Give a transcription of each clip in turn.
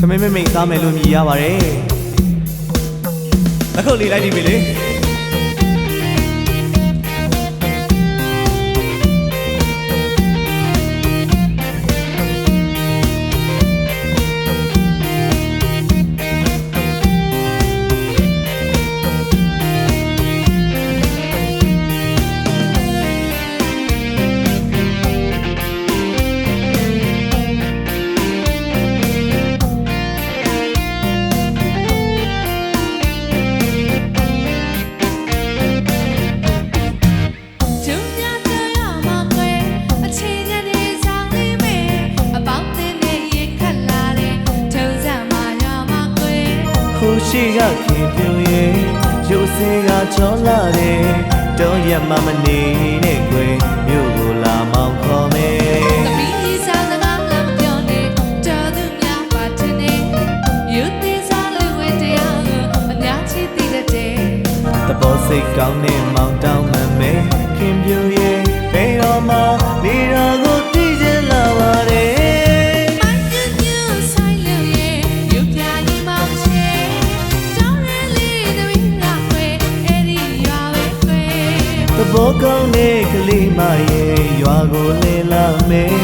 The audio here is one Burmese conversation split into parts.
သမင်းမမိတ်သားမယ်လို့မြည်ရပါတယ်လက်ခုပ်လေးလိုက်ဒီပြီလေ ရှိကခင်ပြုံရဲ့ရုပ်စင်းကချောလာတယ်တော့ရမမနေနဲ့ကွယ်မြို့ကိုလာမောင်းခေါ်မယ်သမီးစားစကားလမ်းပြောနေတော်သူများပါထင်နေယူသေးစားလူဝဲတရားကိုအများကြီးသိတတ်တယ်တဘောစိတ်ကောင်းနဲ့မောင်းတောင်းမှမယ်ခင်ပြုံရဲ့ဘယ်တော့မှနေရာကိုတ ဘောကောင်းတဲ့ကလေးမရဲ့ရွာကိုလဲလာမယ်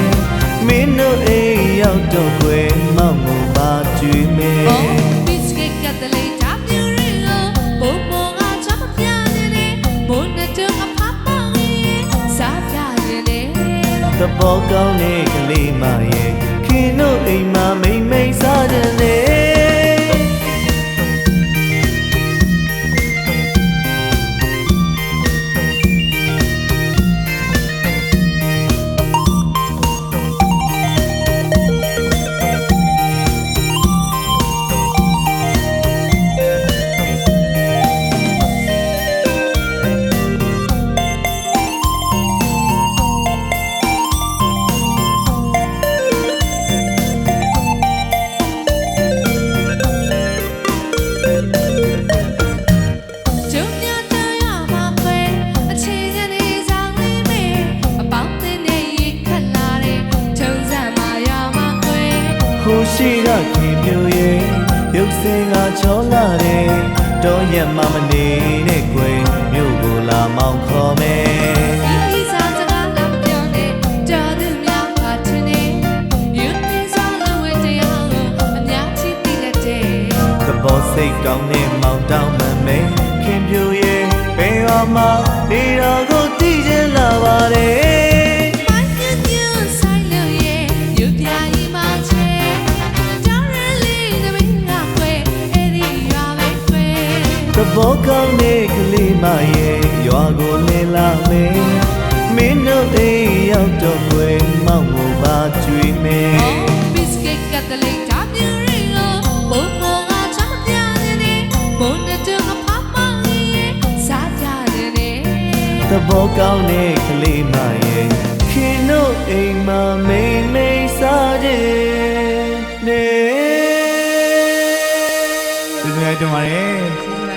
မင်းတို့အိမ်ရောက်တော့ကွယ်မောင်ကိုပါကြွေးမယ် Oh, biscuit ကတလေးတာပြူရီကိုဘုံဘုံကချပ်ပြနေတယ်ဘုံနဲ့တူအဖဖလေးစားပြနေတယ်တဘောကောင်းတဲ့ကလေးမရဲ့ခင်တို့အိမ်မှာ ရဲ့ရုပ်စင်းကချောလာတယ်တော့ရမမနေနဲ့ကွယ်မြို့ကိုလာမောင်းခေါ်မယ်ဒီစားစကားလမ်းပြောနေတော်သူများပါထင်နေယူသေးစားလူဝဲတရားကိုအများကြီးသိတတ်တယ်သဘောစိတ်ကောင်းနဲ့မောင်းတောင်းမှမယ်ခင်ပြိုရဲ့ဘယ်တော့မှနေရာကိုတည်ချင်လာပါတယ် ဘောကောင်းတဲ့ကလေးမရဲ့ရွာကိုလဲလာမယ်မင်းတို့အိမ်ရောက်တော့ွယ်မောင်ကိုပါကြွေးမယ် biscuit ကတလေးတာပြူရီကိုဘုံဘုံကချမ်းပြနေတယ်ဘုံနဲ့တူအဖဖလေးစားပြနေတယ်သဘောကောင်းတဲ့ကလေးမရဲ့ခင်တို့အိမ်မှာမိမ့်မိတ်စားခြင်းနဲ့ဒီနေ့တော့ပါတယ်